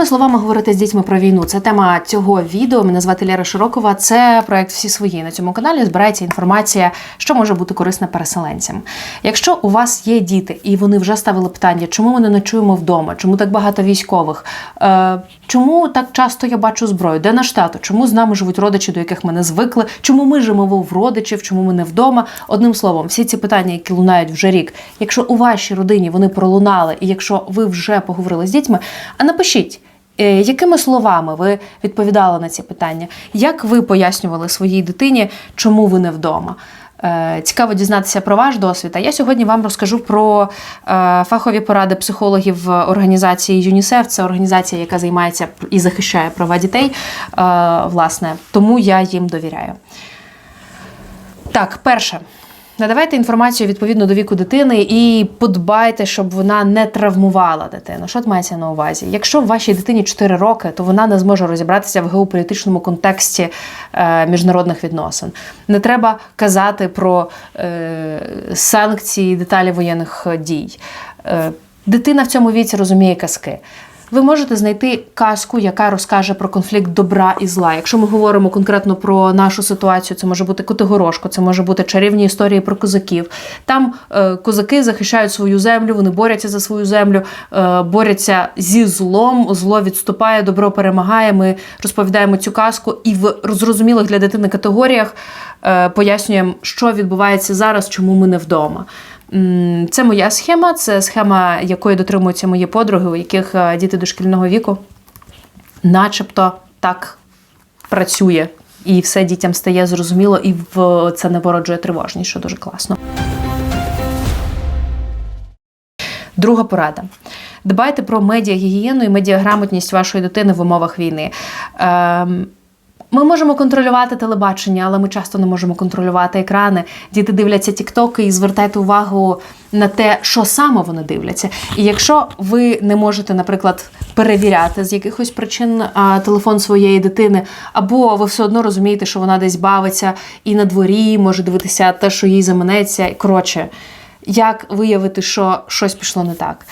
Якими словами говорити з дітьми про війну? Це тема цього відео. Мене звати Лера Широкова. Це проект всі свої. На цьому каналі збирається інформація, що може бути корисна переселенцям. Якщо у вас є діти, і вони вже ставили питання, чому ми не ночуємо вдома, чому так багато військових, е, чому так часто я бачу зброю, де наш тато, чому з нами живуть родичі, до яких ми не звикли, чому ми живемо в родичів, чому ми не вдома. Одним словом, всі ці питання, які лунають вже рік. Якщо у вашій родині вони пролунали, і якщо ви вже поговорили з дітьми, а напишіть. Е, Якими словами ви відповідали на ці питання? Як ви пояснювали своїй дитині, чому ви не вдома? Е, Цікаво дізнатися про ваш досвід. А я сьогодні вам розкажу про е, фахові поради психологів організації ЮНІСЕФ. Це організація, яка займається і захищає права дітей. Власне, тому я їм довіряю. Так, перше. Надавайте інформацію відповідно до віку дитини і подбайте, щоб вона не травмувала дитину. Що мається на увазі? Якщо вашій дитині 4 роки, то вона не зможе розібратися в геополітичному контексті е, міжнародних відносин. Не треба казати про е, санкції, деталі воєнних дій. Е, дитина в цьому віці розуміє казки. Ви можете знайти казку, яка розкаже про конфлікт добра і зла. Якщо ми говоримо конкретно про нашу ситуацію, це може бути Котигорошко, це може бути чарівні історії про козаків. Там е, козаки захищають свою землю, вони борються за свою землю, е, борються зі злом. Зло відступає, добро перемагає. Ми розповідаємо цю казку і в зрозумілих для дитини категоріях е, пояснюємо, що відбувається зараз, чому ми не вдома. Це моя схема, це схема, якої дотримуються мої подруги, у яких е, діти дошкільного віку, начебто так працює. І все дітям стає зрозуміло, і в це не породжує тривожність, що дуже класно. Друга порада. Дбайте про медіагігієну і медіаграмотність вашої дитини в умовах війни. Ем, ми можемо контролювати телебачення, але ми часто не можемо контролювати екрани. Діти дивляться тіктоки і звертайте увагу на те, що саме вони дивляться. І якщо ви не можете, наприклад, перевіряти з якихось причин телефон своєї дитини, або ви все одно розумієте, що вона десь бавиться і на дворі може дивитися те, що їй заманеться. Коротше, як виявити, що щось пішло не так?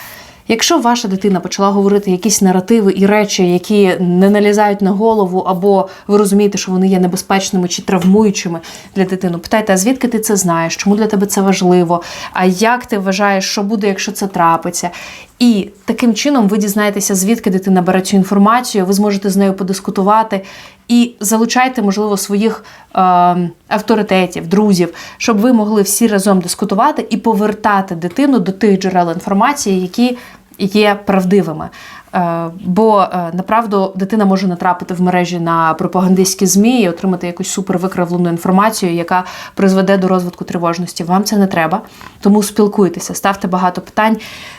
Якщо ваша дитина почала говорити якісь наративи і речі, які не налізають на голову, або ви розумієте, що вони є небезпечними чи травмуючими для дитини, питайте, а звідки ти це знаєш? Чому для тебе це важливо? А як ти вважаєш, що буде, якщо це трапиться? І таким чином ви дізнаєтеся, звідки дитина бере цю інформацію, ви зможете з нею подискутувати і залучайте, можливо, своїх е, авторитетів, друзів, щоб ви могли всі разом дискутувати і повертати дитину до тих джерел інформації, які є правдивими. Е, бо е, направду дитина може натрапити в мережі на пропагандистські змі і отримати якусь супервикривлену інформацію, яка призведе до розвитку тривожності. Вам це не треба. Тому спілкуйтеся, ставте багато питань,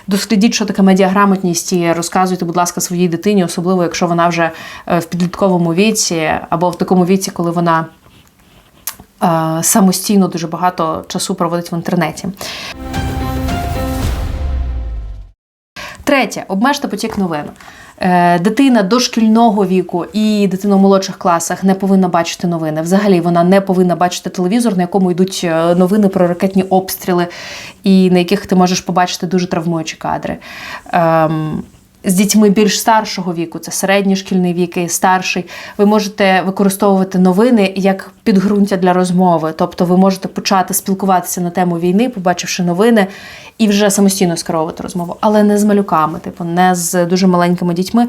дослідіть, що таке медіаграмотність, і розказуйте, будь ласка, своїй дитині, особливо якщо вона вже е, в підлітковому віці або в такому віці, коли вона самостійно дуже багато часу проводить в інтернеті. Третє, обмежте потік новин. Е, Дитина дошкільного віку і дитина в молодших класах не повинна бачити новини. Взагалі вона не повинна бачити телевізор, на якому йдуть е, новини про ракетні обстріли, і на яких ти можеш побачити дуже травмуючі кадри. Ем, з дітьми більш старшого віку, це середній шкільний вік і старший, ви можете використовувати новини як підґрунтя для розмови. Тобто ви можете почати спілкуватися на тему війни, побачивши новини, і вже самостійно скеровувати розмову, але не з малюками, типу, не з дуже маленькими дітьми,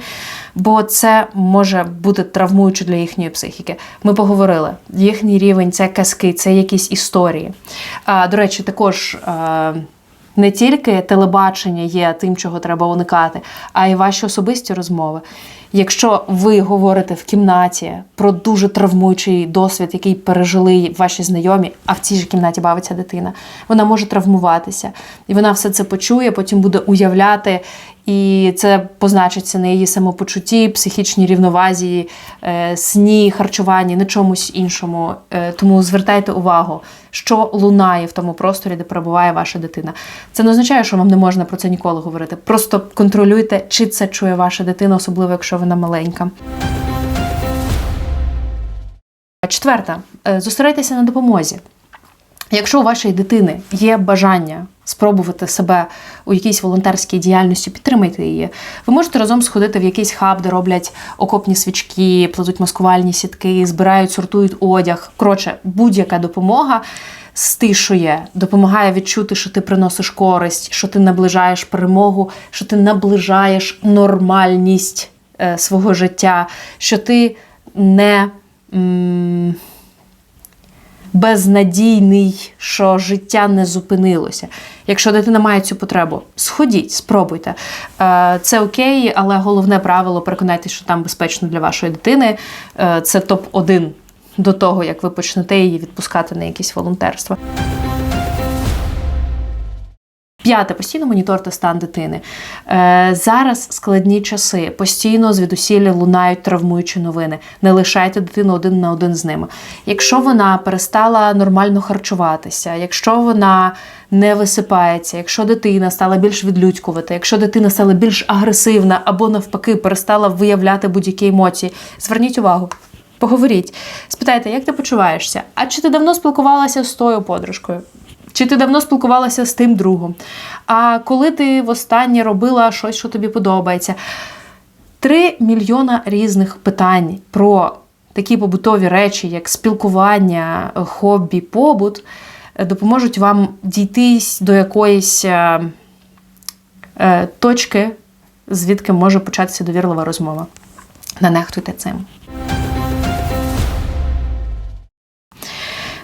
бо це може бути травмуюче для їхньої психіки. Ми поговорили, їхній рівень це казки, це якісь історії. А, До речі, також. А, не тільки телебачення є тим, чого треба уникати, а й ваші особисті розмови. Якщо ви говорите в кімнаті про дуже травмуючий досвід, який пережили ваші знайомі, а в цій ж кімнаті бавиться дитина, вона може травмуватися, і вона все це почує, потім буде уявляти, і це позначиться на її самопочутті, психічній рівновазі, е, сні, харчуванні, на чомусь іншому. Е, тому звертайте увагу, що лунає в тому просторі, де перебуває ваша дитина. Це не означає, що вам не можна про це ніколи говорити. Просто контролюйте, чи це чує ваша дитина, особливо якщо вона маленька. Четверта, Е, зосередьтеся на допомозі. Якщо у вашої дитини є бажання спробувати себе у якійсь волонтерській діяльності, підтримайте її. Ви можете разом сходити в якийсь хаб, де роблять окопні свічки, плетуть маскувальні сітки, збирають, сортують одяг. Коротше, будь-яка допомога стишує, допомагає відчути, що ти приносиш користь, що ти наближаєш перемогу, що ти наближаєш нормальність свого життя, що ти не. безнадійний, що життя не зупинилося. Якщо дитина має цю потребу, сходіть, спробуйте. Е, Це окей, але головне правило переконайтеся, що там безпечно для вашої дитини. Е, Це топ-1 до того, як ви почнете її відпускати на якісь волонтерства. П'яте постійно моніторте стан дитини. Е, зараз складні часи. Постійно звідусілля лунають травмуючі новини. Не лишайте дитину один на один з ними. Якщо вона перестала нормально харчуватися, якщо вона не висипається, якщо дитина стала більш відлюдькувати, якщо дитина стала більш агресивна або навпаки перестала виявляти будь-які емоції, зверніть увагу. Поговоріть, спитайте, як ти почуваєшся? А чи ти давно спілкувалася з тою подружкою? Чи ти давно спілкувалася з тим другом? А коли ти востаннє робила щось, що тобі подобається? Три мільйона різних питань про такі побутові речі, як спілкування, хобі, побут, е, допоможуть вам дійти до якоїсь е, е, точки, звідки може початися довірлива розмова. Не нехтуйте цим.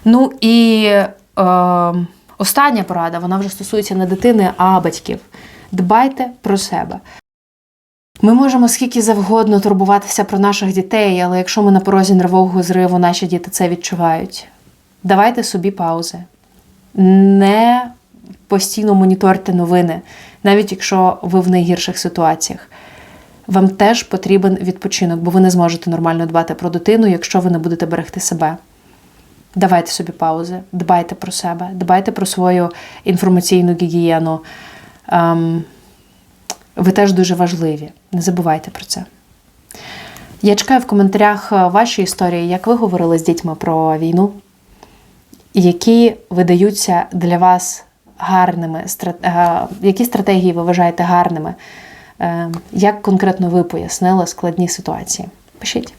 Ну і е, остання порада, вона вже стосується не дитини, а батьків. Дбайте про себе. Ми можемо скільки завгодно турбуватися про наших дітей, але якщо ми на порозі нервового зриву, наші діти це відчувають. Давайте собі паузи. Не постійно моніторте новини, навіть якщо ви в найгірших ситуаціях. Вам теж потрібен відпочинок, бо ви не зможете нормально дбати про дитину, якщо ви не будете берегти себе. Давайте собі паузи, дбайте про себе, дбайте про свою інформаційну гігієну. Ем, ви теж дуже важливі. Не забувайте про це. Я чекаю в коментарях е, ваші історії, як ви говорили з дітьми про війну, які видаються для вас гарними, е, які стратегії ви вважаєте гарними, Е, як конкретно ви пояснили складні ситуації. Пишіть.